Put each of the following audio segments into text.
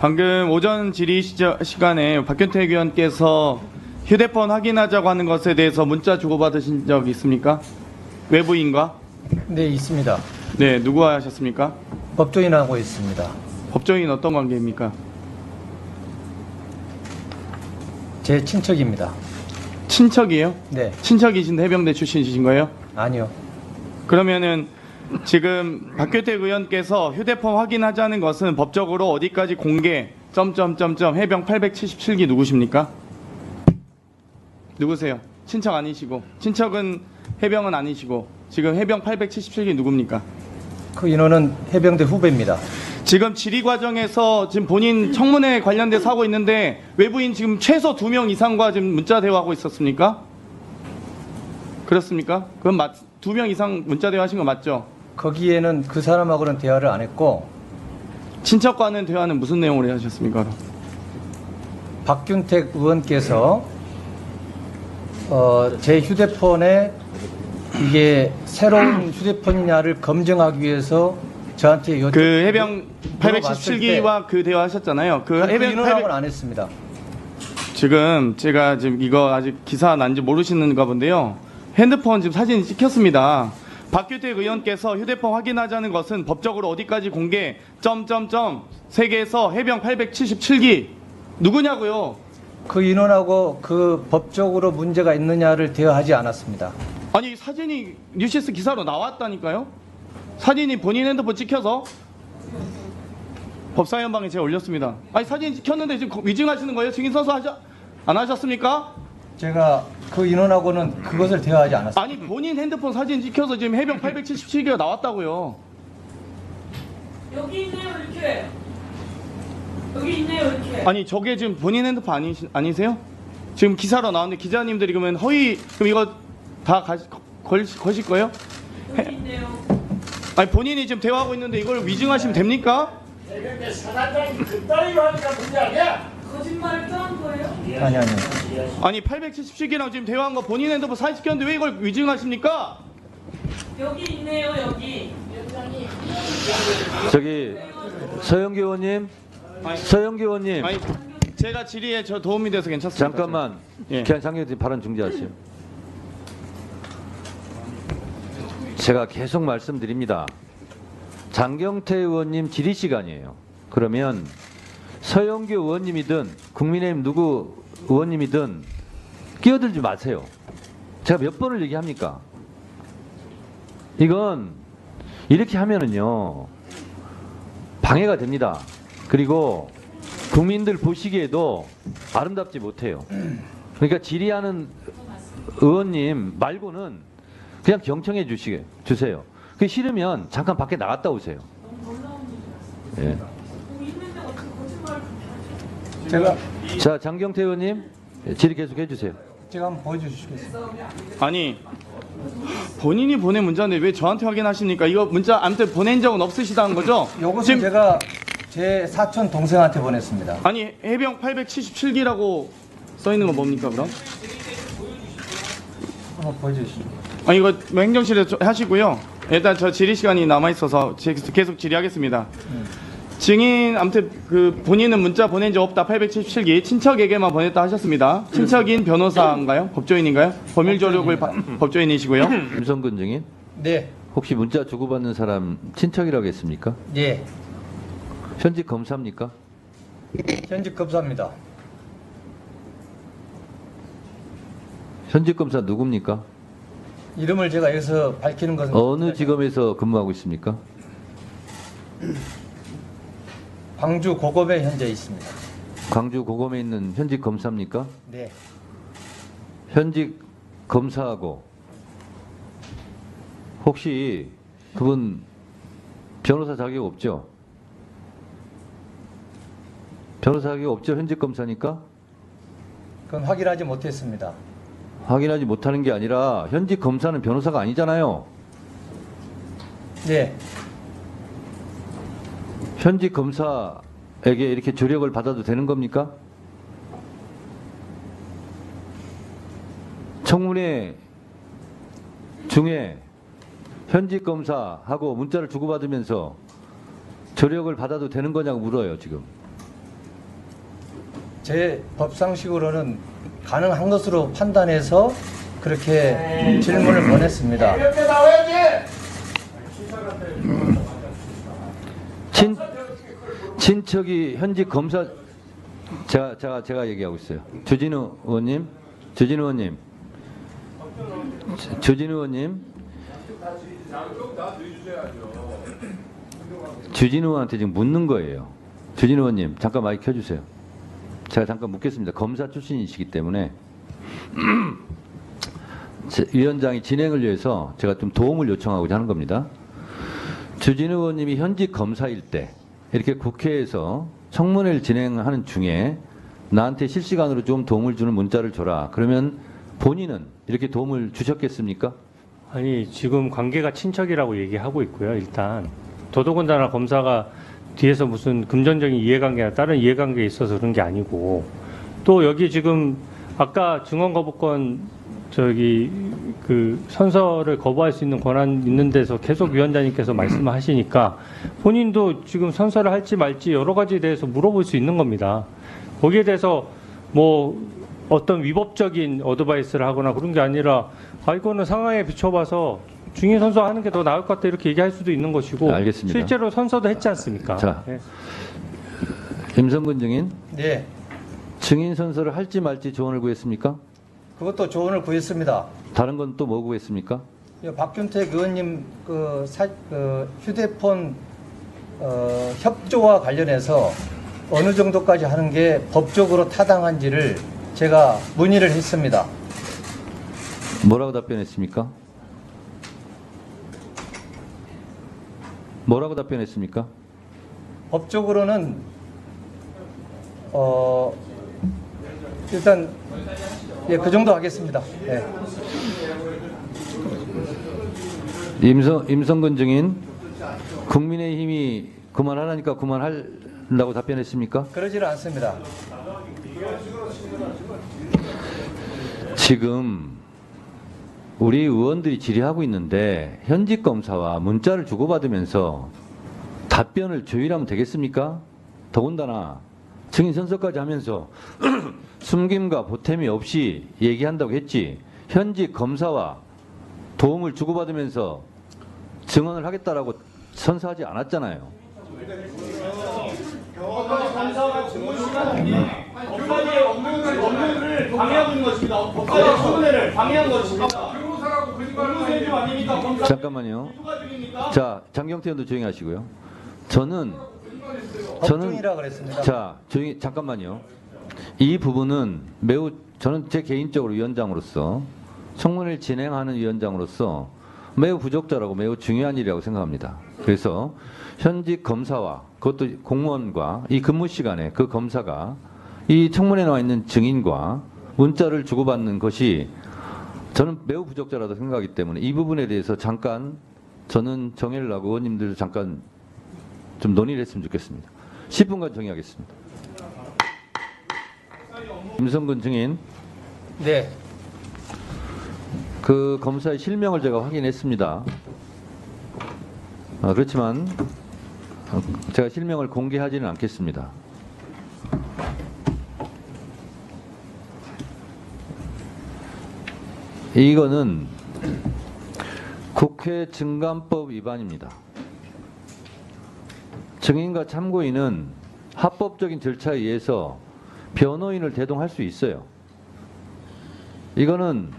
방금 오전 질의 시간에 박균택 의원께서 휴대폰 확인하자고 하는 것에 대해서 문자 주고받으신 적 있습니까? 외부인과? 네, 있습니다. 네, 누구와 하셨습니까? 법조인하고 있습니다. 법조인 어떤 관계입니까? 제 친척입니다. 친척이에요? 네, 친척이신데 해병대 출신이신 거예요? 아니요. 그러면은 지금 박규택 의원께서 휴대폰 확인하자는 것은 법적으로 어디까지 공개 점점점점 해병 877기 누구십니까? 누구세요? 친척 아니시고 친척은 해병은 아니시고 지금 해병 877기 누굽니까? 그 인원은 해병대 후배입니다. 지금 질의 과정에서 지금 본인 청문회 관련돼서 하고 있는데 외부인 지금 최소 두명 이상과 지금 문자 대화하고 있었습니까? 그렇습니까? 그건 맞, 두명 이상 문자 대화하신 거 맞죠? 거기에는 그 사람하고는 대화를 안 했고 친척과는 대화는 무슨 내용으로 하셨습니까? 박균택 의원께서 어, 제 휴대폰에 이게 새로운 휴대폰이냐를 검증하기 위해서 저한테 요그 해병 877기와 그 대화하셨잖아요. 그그 해병 인원하고는 800 안 했습니다. 지금 제가 지금 이거 아직 기사 난지 모르시는가 본데요. 핸드폰 지금 사진 찍혔습니다. 박규택 의원께서 휴대폰 확인하자는 것은 법적으로 어디까지 공개 점점점 세계에서 해병 877기 누구냐고요? 그 인원하고 그 법적으로 문제가 있느냐를 대화하지 않았습니다. 아니 사진이 뉴시스 기사로 나왔다니까요. 사진이 본인 핸드폰 찍혀서 법사위원방에 제가 올렸습니다. 아니 사진 찍혔는데 지금 위증하시는 거예요? 증인 선서 하자 안 하셨습니까? 제가 그 인원하고는 그것을 대화하지 않았습니다. 아니 본인 핸드폰 사진 찍혀서 지금 해병 877기가 나왔다고요. 여기 있네요 이렇게 여기 있네요 이렇게 아니 저게 지금 본인 핸드폰 아니 아니세요? 지금 기사로 나왔는데 기자님들이 그러면 허위 그럼 이거 다 가시, 걸, 거실 거예요? 여기 있네요 아니 본인이 지금 대화하고 있는데 이걸 위증하시면 됩니까? 해병대 사단장이 그따위로 하니까 문제 아니야? 거짓말을 또한 거예요? 아니 아니. 아니 877기랑 지금 대화한 거 본인 핸드폰 사진 찍혔는데 왜 이걸 위증하십니까? 여기 있네요 여기 저기 서영기 의원님, 서영기 의원님 아니 제가 질의에 저 도움이 돼서 괜찮습니다. 잠깐만 예. 장경태 발언 중지하세요. 제가 계속 말씀드립니다. 장경태 의원님 질의 시간이에요. 그러면 서영기 의원님이든 국민의힘 누구 의원님이든 끼어들지 마세요. 제가 몇 번을 얘기합니까? 이건 이렇게 하면은요 방해가 됩니다. 그리고 국민들 보시기에도 아름답지 못해요. 그러니까 질의하는 의원님 말고는 그냥 경청해 주시게 주세요. 그 싫으면 잠깐 밖에 나갔다 오세요. 예. 뭐 있는데 어떻게 거짓말을 그렇게 하죠? 제가 자 장경태 의원님 예, 질의 계속해 주세요. 제가 한번 보여주시겠습니다. 아니 본인이 보낸 문자인데 왜 저한테 확인하십니까? 이거 문자 아무튼 보낸 적은 없으시다는 거죠? 요것은 지금 제가 제 사촌 동생한테 보냈습니다. 아니 해병 877기라고 써 있는 건 뭡니까 그럼? 한번 보여주시죠. 아니 이거 뭐 행정실에 서 하시고요. 일단 저 질의 시간이 남아 있어서 계속 질의하겠습니다. 증인 아무튼 그 본인은 문자 보낸 적 없다 877기 친척에게만 보냈다 하셨습니다. 친척인 변호사인가요? 법조인인가요? 법률 조력을 바- 법조인이시고요. 김성근 증인 네, 혹시 문자 주고받는 사람 친척이라고 했습니까? 예, 현직 검사입니까? 현직 검사입니다. 현직 검사 누굽니까? 이름을 제가 여기서 밝히는 것은 어느 지검에서 근무하고 있습니까? 광주 고검에 현재 있습니다. 광주 고검에 있는 현직 검사입니까? 네, 현직 검사하고 혹시 그분 변호사 자격 없죠? 변호사 자격 없죠? 현직 검사니까 그건 확인하지 못했습니다. 확인하지 못하는 게 아니라 현직 검사는 변호사가 아니잖아요. 네, 현직 검사에게 이렇게 조력을 받아도 되는 겁니까? 청문회 중에 현직 검사하고 문자를 주고받으면서 조력을 받아도 되는 거냐고 물어요, 지금. 제 법상식으로는 가능한 것으로 판단해서 그렇게 질문을 보냈습니다. 이렇게 나와야지. 친 친척이 현직 검사 제가 제가 제가 얘기하고 있어요. 주진우 의원님, 주진우 의원님, 주- 주진우 의원님, 주진우 의원한테 지금 묻는 거예요. 주진우 의원님 잠깐 마이크 켜주세요. 제가 잠깐 묻겠습니다. 검사 출신이시기 때문에 제- 위원장이 진행을 위해서 제가 좀 도움을 요청하고자 하는 겁니다. 주진우 의원님이 현직 검사일 때 이렇게 국회에서 청문회를 진행하는 중에 나한테 실시간으로 좀 도움을 주는 문자를 줘라. 그러면 본인은 이렇게 도움을 주셨겠습니까? 아니 지금 관계가 친척이라고 얘기하고 있고요. 일단 더더군다나 검사가 뒤에서 무슨 금전적인 이해관계나 다른 이해관계에 있어서 그런 게 아니고 또 여기 지금 아까 증언 거부권 저기 그 선서를 거부할 수 있는 권한 있는 데서 계속 위원장님께서 말씀을 하시니까 본인도 지금 선서를 할지 말지 여러 가지에 대해서 물어볼 수 있는 겁니다. 거기에 대해서 뭐 어떤 위법적인 어드바이스를 하거나 그런 게 아니라 아 이거는 상황에 비춰봐서 중위 선서 하는 게 더 나을 것 같다 이렇게 얘기할 수도 있는 것이고 알겠습니다. 실제로 선서도 했지 않습니까? 자. 예. 임성근 증인 네, 증인 선서를 할지 말지 조언을 구했습니까? 그것도 조언을 구했습니다. 다른 건 또 뭐 구했습니까? 이 박균택 의원님 그, 사, 그 휴대폰 어, 협조와 관련해서 어느 정도까지 하는 게 법적으로 타당한지를 제가 문의를 했습니다. 뭐라고 답변했습니까? 뭐라고 답변했습니까? 법적으로는 어, 일단 예, 그 정도 하겠습니다. 예. 임성 임성근 증인 국민의힘이 그만하라니까 그만한다고 답변했습니까? 그러지는 않습니다. 지금 우리 의원들이 질의하고 있는데 현직 검사와 문자를 주고받으면서 답변을 조율하면 되겠습니까? 더군다나 증인 선서까지 하면서 숨김과 보탬이 없이 얘기한다고 했지 현직 검사와 도움을 주고받으면서 증언을 하겠다라고 선서하지 않았잖아요. 법관의 업무를, 것입니다. 법관의 방해한 것입니다. 잠깐만요. 자, 장경태 의원도 조용히 하시고요. 저는 그랬습니다. 자, 조용히 잠깐만요. 이 부분은 매우 저는 제 개인적으로 위원장으로서 청문회를 진행하는 위원장으로서 매우 부적절하고 매우 중요한 일이라고 생각합니다. 그래서 현직 검사와 그것도 공무원과 이 근무 시간에 그 검사가 이 청문회에 나와 있는 증인과 문자를 주고받는 것이 저는 매우 부적절하다고 생각하기 때문에 이 부분에 대해서 잠깐 저는 정의를 하고 의원님들 잠깐 좀 논의를 했으면 좋겠습니다. 10분간 정의하겠습니다. 임성근 증인, 네, 그 검사의 실명을 제가 확인했습니다. 아, 그렇지만 어, 제가 실명을 공개하지는 않겠습니다. 이거는 국회 증감법 위반입니다. 증인과 참고인은 합법적인 절차에 의해서 변호인을 대동할 수 있어요. 이거는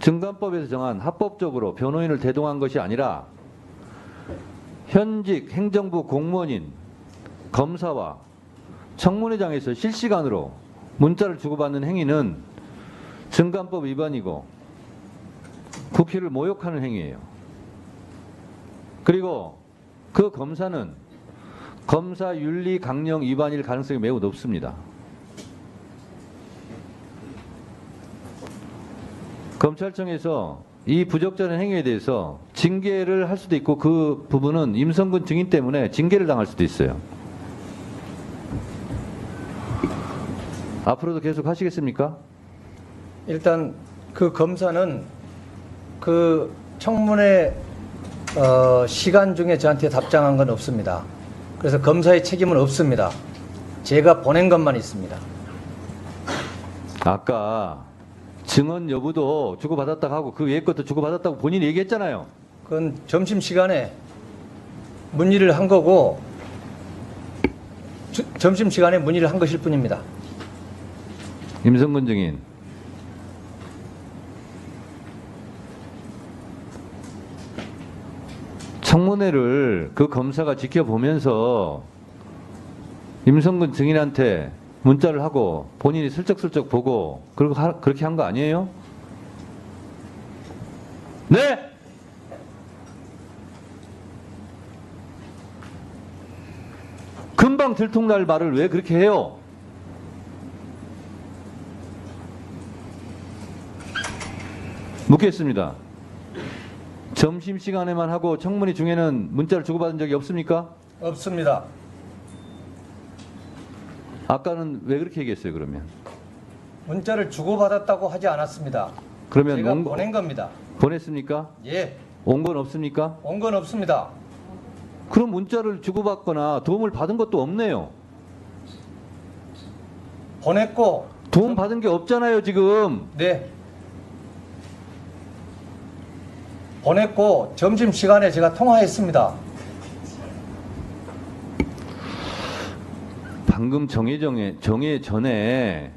증감법에서 정한 합법적으로 변호인을 대동한 것이 아니라 현직 행정부 공무원인 검사와 청문회장에서 실시간으로 문자를 주고받는 행위는 증감법 위반이고 국회를 모욕하는 행위예요. 그리고 그 검사는 검사 윤리 강령 위반일 가능성이 매우 높습니다. 검찰청에서 이 부적절한 행위에 대해서 징계를 할 수도 있고 그 부분은 임성근 증인 때문에 징계를 당할 수도 있어요. 앞으로도 계속 하시겠습니까? 일단 그 검사는 그 청문회 어, 시간 중에 저한테 답장한 건 없습니다. 그래서 검사의 책임은 없습니다. 제가 보낸 것만 있습니다. 아까 증언 여부도 주고받았다고 하고 그 외의 것도 주고받았다고 본인이 얘기했잖아요. 그건 점심 시간에 문의를 한 거고 점심 시간에 문의를 한 것일 뿐입니다. 임성근 증인. 청문회를 그 검사가 지켜보면서 임성근 증인한테 문자를 하고 본인이 슬쩍슬쩍 보고 그리고 하- 그렇게 한 거 아니에요? 네! 금방 들통날 말을 왜 그렇게 해요? 묻겠습니다. 점심 시간에만 하고 청문회 중에는 문자를 주고받은 적이 없습니까? 없습니다. 아까는 왜 그렇게 얘기했어요, 그러면? 문자를 주고받았다고 하지 않았습니다. 그러면 제가 온 거- 보낸 겁니다. 보냈습니까? 예, 온 건 없습니까? 온 건 없습니다. 그럼 문자를 주고받거나 도움을 받은 것도 없네요. 보냈고, 도움 받은 게 없잖아요, 지금. 네. 보냈고 점심 시간에 제가 통화했습니다. 방금 정해 정해 정해 전에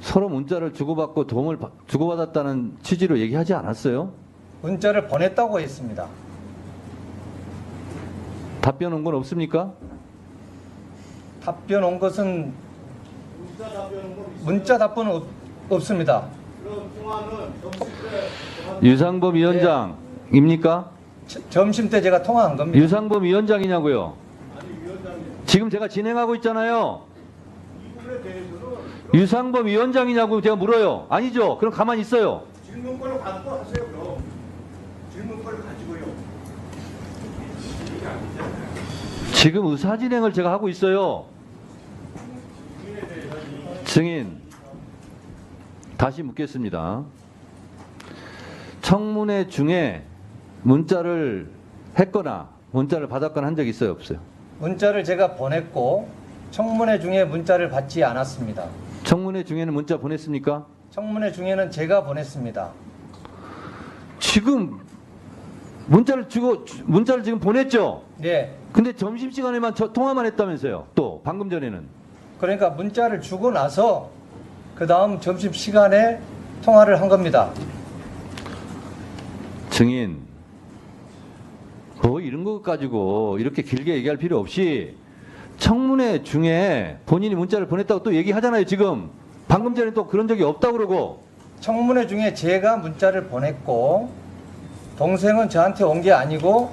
서로 문자를 주고받고 도움을 받- 주고받았다는 취지로 얘기하지 않았어요? 문자를 보냈다고 했습니다. 답변 온 건 없습니까? 답변 온 것은 문자 답변은 없, 없습니다. 유상범 위원장입니까? 저- 점심 때 제가 통화한 겁니다. 유상범 위원장이냐고요? 지금 제가 진행하고 있잖아요. 유상범 위원장이냐고 제가 물어요. 아니죠? 그럼 가만히 있어요. 질문권을 갖고 하세요 그럼. 질문권을 가지고요. 지금 의사 진행을 제가 하고 있어요. 증인 다시 묻겠습니다. 청문회 중에 문자를 했거나 문자를 받았거나 한적 있어요, 없어요? 문자를 제가 보냈고 청문회 중에 문자를 받지 않았습니다. 청문회 중에는 문자 보냈습니까? 청문회 중에는 제가 보냈습니다. 지금 문자를 주고 문자를 지금 보냈죠. 네. 근데 점심 시간에만 저 통화만 했다면서요. 또 방금 전에는 그러니까 문자를 주고 나서 그 다음 점심 시간에 통화를 한 겁니다. 증인 뭐 이런 것 가지고 이렇게 길게 얘기할 필요 없이 청문회 중에 본인이 문자를 보냈다고 또 얘기하잖아요. 지금 방금 전에 또 그런 적이 없다고 그러고 청문회 중에 제가 문자를 보냈고 동생은 저한테 온 게 아니고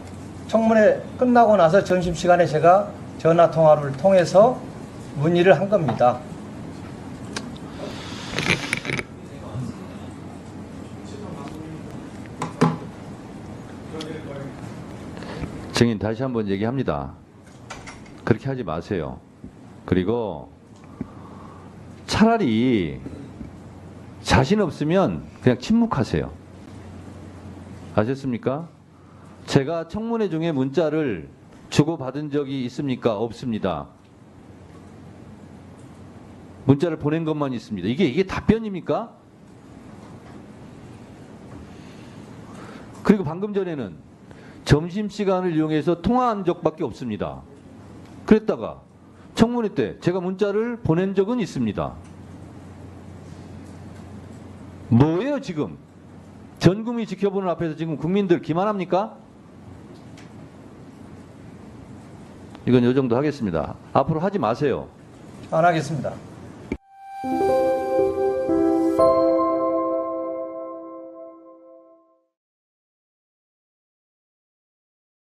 청문회 끝나고 나서 점심시간에 제가 전화 통화를 통해서 문의를 한 겁니다. 증인 다시 한번 얘기합니다. 그렇게 하지 마세요. 그리고 차라리 자신 없으면 그냥 침묵하세요. 아셨습니까? 제가 청문회 중에 문자를 주고받은 적이 있습니까? 없습니다. 문자를 보낸 것만 있습니다. 이게 이게 답변입니까? 그리고 방금 전에는 점심 시간을 이용해서 통화한 적밖에 없습니다. 그랬다가 청문회 때 제가 문자를 보낸 적은 있습니다. 뭐예요 지금? 전 국민이 지켜보는 앞에서 지금 국민들 기만합니까? 이건 요 정도 하겠습니다. 앞으로 하지 마세요. 안 하겠습니다.